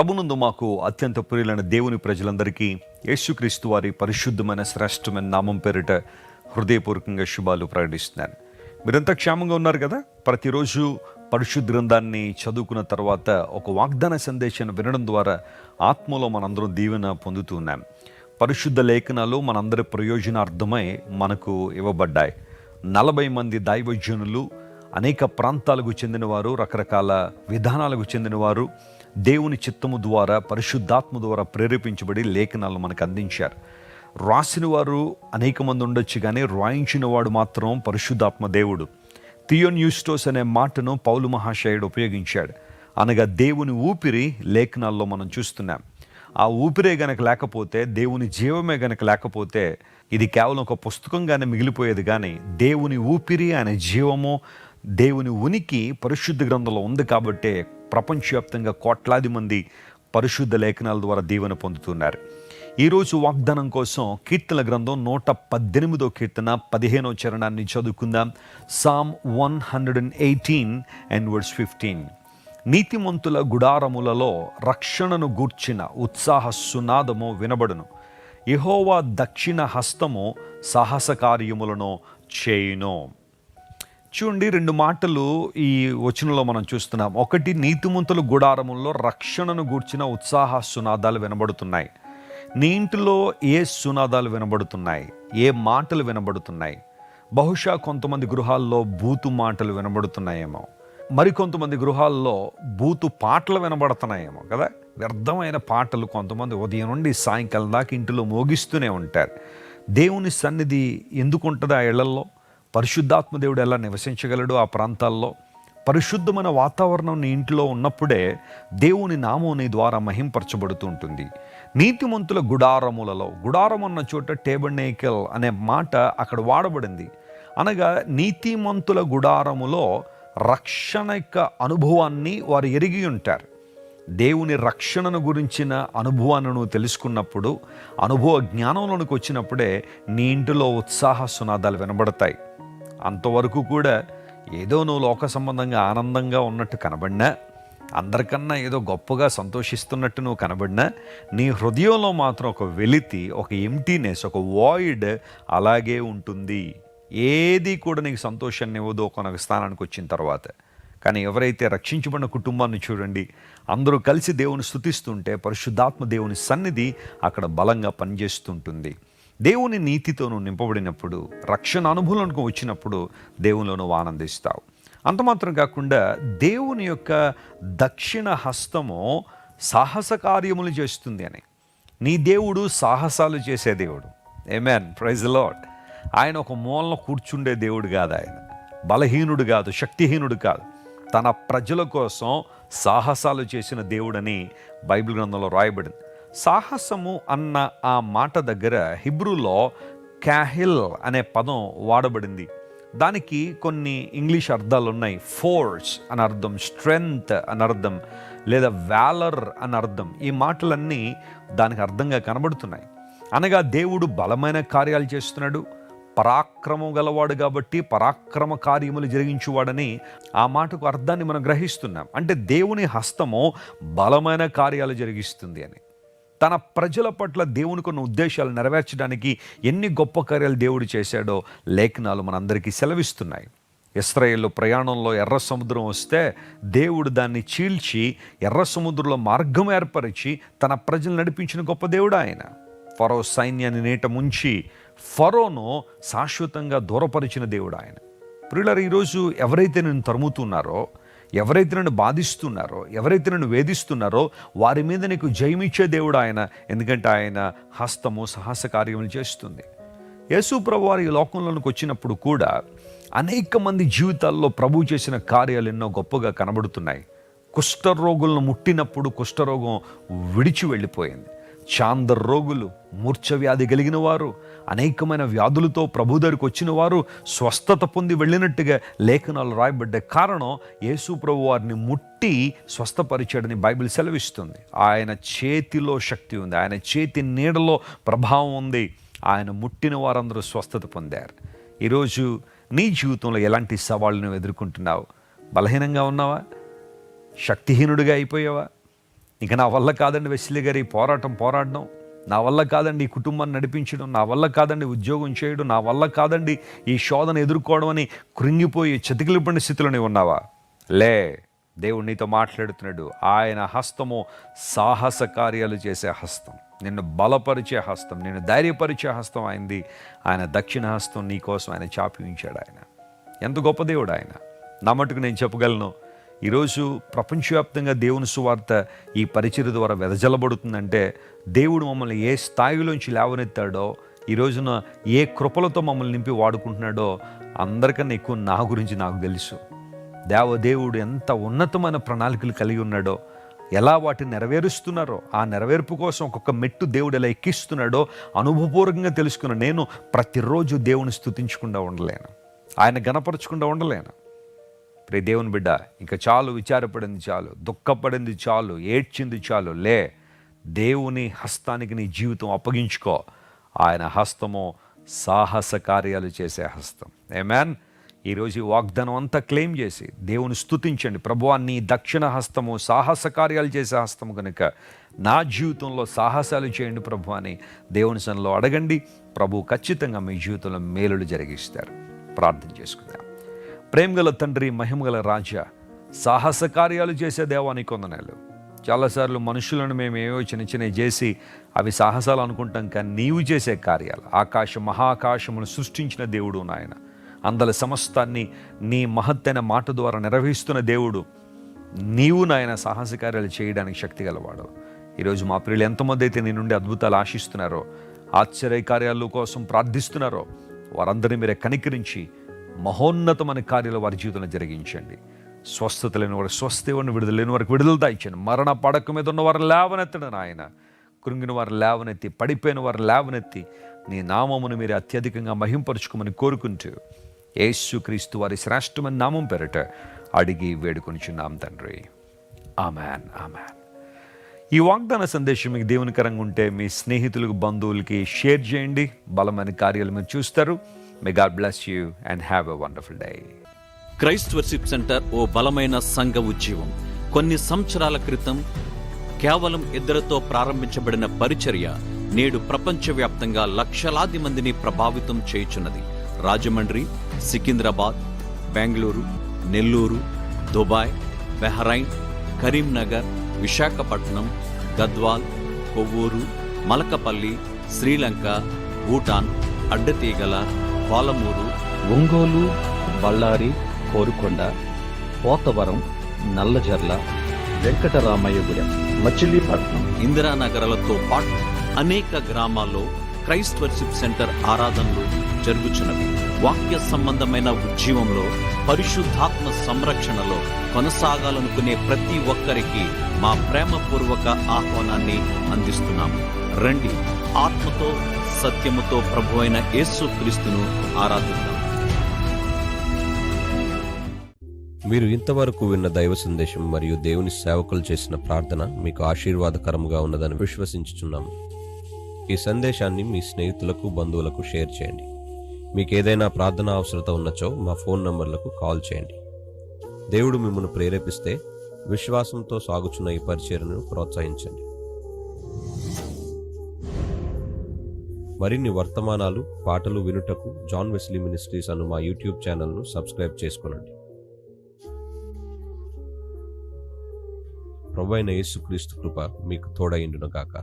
ప్రభునందు మాకు అత్యంత ప్రియులైన దేవుని ప్రజలందరికీ యేసుక్రీస్తు వారి పరిశుద్ధమైన శ్రేష్టమైన నామం పేరిట హృదయపూర్వకంగా శుభాలు ప్రకటిస్తున్నాను. మీరంతా క్షేమంగా ఉన్నారు కదా? ప్రతిరోజు పరిశుద్ధ గ్రంథాన్ని చదువుకున్న తర్వాత ఒక వాగ్దాన సందేశాన్ని వినడం ద్వారా ఆత్మలో మనందరం దీవెన పొందుతూ ఉన్నాం. పరిశుద్ధ లేఖనాలు మనందరి ప్రయోజనార్థమై మనకు ఇవ్వబడ్డాయి. నలభై మంది దైవజనులు అనేక ప్రాంతాలకు చెందినవారు రకరకాల విధానాలకు చెందినవారు. దేవుని చిత్తము ద్వారా పరిశుద్ధాత్మ ద్వారా ప్రేరేపించబడి లేఖనాలను మనకు అందించారు. రాసిన వారు అనేక మంది ఉండొచ్చు కానీ రాయించిన వాడు మాత్రం పరిశుద్ధాత్మ దేవుడు. థియోన్యూస్టోస్ అనే మాటను పౌలు మహాశయుడు ఉపయోగించాడు. అనగా దేవుని ఊపిరి లేఖనాల్లో మనం చూస్తున్నాం. ఆ ఊపిరే గనక లేకపోతే దేవుని జీవమే గనక లేకపోతే ఇది కేవలం ఒక పుస్తకంగానే మిగిలిపోయేది కానీ దేవుని ఊపిరి ఆయన జీవము దేవుని ఉనికి పరిశుద్ధ గ్రంథంలో ఉంది కాబట్టే ప్రపంచవ్యాప్తంగా కోట్లాది మంది పరిశుద్ధ లేఖనాల ద్వారా దీవెన పొందుతున్నారు. ఈరోజు వాగ్దానం కోసం కీర్తన గ్రంథం నూట పద్దెనిమిదో కీర్తన పదిహేనో చరణాన్ని చదువుకుందాం. Psalm one hundred and eighteen and words fifteen నీతిమంతుల గుడారములలో రక్షణను గూర్చిన ఉత్సాహ సునాదము వినబడును. యహోవా దక్షిణ హస్తము సాహస కార్యములను చేయును. చూడండి రెండు మాటలు ఈ వచనంలో మనం చూస్తున్నాం. ఒకటి నీతిమంతుల గుడారముల్లో రక్షణను గూర్చిన ఉత్సాహ సునాదాలు వినబడుతున్నాయి. నీ ఇంటిలో ఏ సునాదాలు వినబడుతున్నాయి? ఏ మాటలు వినబడుతున్నాయి? బహుశా కొంతమంది గృహాల్లో బూతు మాటలు వినబడుతున్నాయేమో. మరికొంతమంది గృహాల్లో బూతు పాటలు వినబడుతున్నాయేమో కదా? వ్యర్థమైన పాటలు కొంతమంది ఉదయం నుండి సాయంకాలం దాకా ఇంటిలో మోగిస్తూనే ఉంటారు. దేవుని సన్నిధి ఎందుకు ఉంటుంది ఆ ఇళ్ళల్లో పరిశుద్ధాత్మ దేవుడు ఎలా నివసించగలడు ఆ ప్రాంతాల్లో? పరిశుద్ధమైన వాతావరణం నీ ఇంట్లో ఉన్నప్పుడే దేవుని నామం నీ ద్వారా మహింపరచబడుతూ ఉంటుంది. నీతిమంతుల గుడారములలో గుడారం అన్న చోట టేబర్నేకల్ అనే మాట అక్కడ వాడబడింది. అనగా నీతిమంతుల గుడారములో రక్షణ యొక్క అనుభవాన్ని వారు ఎరిగి ఉంటారు. దేవుని రక్షణను గురించిన అనుభవాన్ని తెలుసుకున్నప్పుడు అనుభవ జ్ఞానంలోనికి వచ్చినప్పుడే నీ ఇంటిలో ఉత్సాహ సునాదాలు వినబడతాయి. అంతవరకు కూడా ఏదో నువ్వు లోక సంబంధంగా ఆనందంగా ఉన్నట్టు కనబడినా అందరికన్నా ఏదో గొప్పగా సంతోషిస్తున్నట్టు నువ్వు కనబడినా నీ హృదయంలో మాత్రం ఒక వెలితి ఒక ఎంటీనెస్ ఒక వాయిడ్ అలాగే ఉంటుంది. ఏది కూడా నీకు సంతోషాన్ని ఇవ్వదు ఒక స్థానానికి వచ్చిన తర్వాత. కానీ ఎవరైతే రక్షించబడిన కుటుంబాన్ని చూడండి అందరూ కలిసి దేవుని స్థుతిస్తుంటే పరిశుద్ధాత్మ దేవుని సన్నిధి అక్కడ బలంగా పనిచేస్తుంటుంది. దేవుని నీతితో నువ్వు నింపబడినప్పుడు రక్షణ అనుభవంలోకి వచ్చినప్పుడు దేవునిలో నువ్వు ఆనందిస్తావు. అంత మాత్రం కాకుండా దేవుని యొక్క దక్షిణ హస్తము సాహస కార్యములు చేస్తుంది అని. నీ దేవుడు సాహసాలు చేసే దేవుడు. ఏమేన్ ప్రైజ్ లాడ్ ఆయన ఒక మూలన కూర్చుండే దేవుడు కాదు ఆయన. బలహీనుడు కాదు శక్తిహీనుడు కాదు. తన ప్రజల కోసం సాహసాలు చేసిన దేవుడని బైబిల్ గ్రంథంలో రాయబడింది. సాహసము అన్న ఆ మాట దగ్గర హిబ్రూలో క్యాహిల్ అనే పదం వాడబడింది. దానికి కొన్ని ఇంగ్లీష్ అర్థాలు ఉన్నాయి ఫోర్స్ అని అర్థం స్ట్రెంగ్త్ అని అర్థం లేదా వ్యాలర్ అని అర్థం. ఈ మాటలన్నీ దానికి అర్థంగా కనబడుతున్నాయి. అనగా దేవుడు బలమైన కార్యాలు చేస్తున్నాడు. పరాక్రమం గలవాడు కాబట్టి పరాక్రమ కార్యములు జరిగించువాడని ఆ మాటకు అర్థాన్ని మనం గ్రహిస్తున్నాం. అంటే దేవుని హస్తము బలమైన కార్యాలు జరిగిస్తుంది అని. తన ప్రజల పట్ల దేవునికి ఉన్న ఉద్దేశాలు నెరవేర్చడానికి ఎన్ని గొప్ప కార్యాలు దేవుడు చేశాడో లేఖనాలు మనందరికీ సెలవిస్తున్నాయి. ఇస్రాయేల్లో ప్రయాణంలో ఎర్ర సముద్రం వస్తే దేవుడు దాన్ని చీల్చి ఎర్ర సముద్రంలో మార్గం ఏర్పరిచి తన ప్రజలు నడిపించిన గొప్ప దేవుడు ఆయన. ఫరో సైన్యాన్ని నీట ముంచి ఫరోను శాశ్వతంగా దూరపరిచిన దేవుడు ఆయన. ప్రియులరు ఈరోజు ఎవరైతే నేను తరుముతున్నారో ఎవరైతే నన్ను బాధిస్తున్నారో ఎవరైతే నన్ను వేధిస్తున్నారో వారి మీద నీకు జయమిచ్చే దేవుడు ఆయన. ఎందుకంటే ఆయన హస్తము సాహస కార్యములు చేస్తుంది. యేసు ప్రభు వారి లోకంలోనికి వచ్చినప్పుడు కూడా అనేక మంది జీవితాల్లో ప్రభు చేసిన కార్యాలు ఎన్నో గొప్పగా కనబడుతున్నాయి. కుష్ఠరోగులను ముట్టినప్పుడు కుష్ఠరోగం విడిచి వెళ్ళిపోయింది. చాందర్ రోగులు మూర్ఛవ్యాధి కలిగిన వారు అనేకమైన వ్యాధులతో ప్రభు దగ్గరికి వచ్చిన వారు స్వస్థత పొంది వెళ్ళినట్టుగా లేఖనాలు రాయబడ్డ కారణం యేసు ప్రభు వారిని ముట్టి స్వస్థపరిచాడని బైబిల్ సెలవిస్తుంది. ఆయన చేతిలో శక్తి ఉంది. ఆయన చేతి నీడలో ప్రభావం ఉంది. ఆయన ముట్టిన వారందరూ స్వస్థత పొందారు. ఈరోజు నీ జీవితంలో ఎలాంటి సవాళ్ళను ఎదుర్కొంటున్నావు? బలహీనంగా ఉన్నావా? శక్తిహీనుడిగా అయిపోయావా? ఇక నా వల్ల కాదండి వెస్లీ గారి పోరాటం. పోరాడడం నా వల్ల కాదండి ఈ కుటుంబాన్ని నడిపించడం నా వల్ల కాదండి ఉద్యోగం చేయడం నా వల్ల కాదండి ఈ శోధన ఎదుర్కోవడం అని కృంగిపోయి చతికిలిపడిన స్థితిలోనే ఉన్నావా? లే దేవుడు నీతో మాట్లాడుతున్నాడు. ఆయన హస్తము సాహస కార్యాలు చేసే హస్తం. నిన్ను బలపరిచే హస్తం నిన్ను ధైర్యపరిచే హస్తం అయింది ఆయన. దక్షిణ హస్తం నీ కోసం ఆయన చాపి ఉంచాడు ఆయన. ఎంత గొప్ప దేవుడు ఆయన. నా మటుకు నేను చెప్పగలను ఈరోజు ప్రపంచవ్యాప్తంగా దేవుని సువార్త ఈ పరిచయ ద్వారా వెదజల్లబడుతుందంటే దేవుడు మమ్మల్ని ఏ స్థాయిలోంచి లేవనెత్తాడో ఈ రోజున ఏ కృపలతో మమ్మల్ని నింపి వాడుకుంటున్నాడో అందరికన్నా ఎక్కువ నా గురించి నాకు తెలుసు. దేవ దేవుడు ఎంత ఉన్నతమైన ప్రణాళికలు కలిగి ఉన్నాడో ఎలా వాటిని నెరవేరుస్తున్నారో ఆ నెరవేర్పు కోసం ఒక్కొక్క మెట్టు దేవుడు ఎలా ఎక్కిస్తున్నాడో అనుభవపూర్వకంగా తెలుసుకున్న నేను ప్రతిరోజు దేవుని స్థుతించకుండా ఉండలేను. ఆయన గణపరచకుండా ఉండలేను. రే దేవుని బిడ్డ ఇంకా చాలు విచారపడింది చాలు దుఃఖపడింది చాలు ఏడ్చింది చాలు లే దేవుని హస్తానికి నీ జీవితం అప్పగించుకో. ఆయన హస్తము సాహస కార్యాలు చేసే హస్తం. ఏ మ్యాన్ ఈరోజు వాగ్దానం అంతా క్లెయిమ్ చేసి దేవుని స్థుతించండి ప్రభువా నీ దక్షిణ హస్తము సాహస కార్యాలు చేసే హస్తము కనుక నా జీవితంలో సాహసాలు చేయండి ప్రభు అని దేవుని సన్నిలో అడగండి. ప్రభు ఖచ్చితంగా మీ జీవితంలో మేలులు జరిగిస్తారు. ప్రార్థన చేసుకుంటారు ప్రేమగల తండ్రి మహిమగల రాజా సాహస కార్యాలు చేసే దేవానికి కొందనాలు చాలాసార్లు మనుషులను మేము ఏవో చిన్న చిన్నవి చేసి అవి సాహసాలు అనుకుంటాం కానీ నీవు చేసే కార్యాలు ఆకాశ మహాకాశమును సృష్టించిన దేవుడు నాయన. అందల సమస్తాన్ని నీ మహత్తైన మాట ద్వారా నిర్వహిస్తున్న దేవుడు నీవు నాయన సాహస కార్యాలు చేయడానికి శక్తి గలవాడు. ఈరోజు మా ప్రియులు ఎంతమంది అయితే నీ నుండి అద్భుతాలు ఆశిస్తున్నారో ఆశ్చర్య కార్యాల కోసం ప్రార్థిస్తున్నారో వారందరినీ మీరే కనికరించి మహోన్నతమైన కార్యాలు వారి జీవితంలో జరిగించండి. స్వస్థత లేని వారికి స్వస్థ ఇవ్వండి విడుదల లేని వారికి విడుదల దాయించండి. మరణ పడక మీద ఉన్న వారు లేవనెత్తడం ఆయన కృంగిన వారు లేవనెత్తి పడిపోయిన వారు లేవనెత్తి నీ నామమును మీరు అత్యధికంగా మహింపరుచుకోమని కోరుకుంటూ యేసుక్రీస్తు వారి శ్రేష్టమైన నామం పెరట అడిగి వేడుకొనిచున్నాం తండ్రి. Amen amen. ఈ వాగ్దాన సందేశం మీకు దేవునికరంగా ఉంటే మీ స్నేహితులకు బంధువులకి షేర్ చేయండి. బలమైన కార్యాలు మీరు చూస్తారు. May God bless you and have a wonderful day Christ worship centre ఓ బలమైన సంఘ ఉద్యమం కొన్ని సంవత్సరాల క్రితం కేవలం ఇద్దరితో ప్రారంభించబడిన పరిచర్య నేడు ప్రపంచవ్యాప్తంగా లక్షలాది మందిని ప్రభావితం చేయుచున్నది. Rajahmundry Secunderabad Bengaluru Nellore Dubai Bahrain Karimnagar Visakhapatnam Gadwal Kovvur Malakapalli Sri Lanka Bhutan Addateegala Palamuru Ongole Bellary Korukonda Pothavaram Nallajerla Venkataramayyagudem Machilipatnam. ఇందిరానగరాలతో పాటు అనేక గ్రామాల్లో క్రైస్ట్ వర్షిప్ సెంటర్ ఆరాధనలు జరుగుచున్నవి. వాక్య సంబంధమైన ఉద్యమంలో పరిశుద్ధాత్మ సంరక్షణలో కొనసాగాలనుకునే ప్రతి ఒక్కరికి మా ప్రేమపూర్వక ఆహ్వానాన్ని అందిస్తున్నాము. రండి ఆత్మతో సత్యముతో ప్రభు అయిన యేసు క్రీస్తును ఆరాధిద్దాం. మీరు ఇంతవరకు విన్న దైవ సందేశం మరియు దేవుని సేవకులు చేసిన ప్రార్థన మీకు ఆశీర్వాదకరంగా ఉన్నదని విశ్వసించుచున్నాము ఈ సందేశాన్ని మీ స్నేహితులకు బంధువులకు షేర్ చేయండి. మీకు ఏదైనా ప్రార్థన అవసరత ఉన్నచో మా ఫోన్ నంబర్లకు కాల్ చేయండి. దేవుడు మిమ్మల్ని ప్రేరేపిస్తే విశ్వాసంతో సాగుచున్న ఈ పరిచయను ప్రోత్సహించండి. మరిన్ని వర్తమానాలు పాటలు వినుటకు జాన్ వెస్లీ మినిస్ట్రీస్ అను మా యూట్యూబ్ ఛానల్ను సబ్స్క్రైబ్ చేసుకోనండి. ప్రభు అయిన యేసుక్రీస్తు కృప మీకు తోడైండును గాక.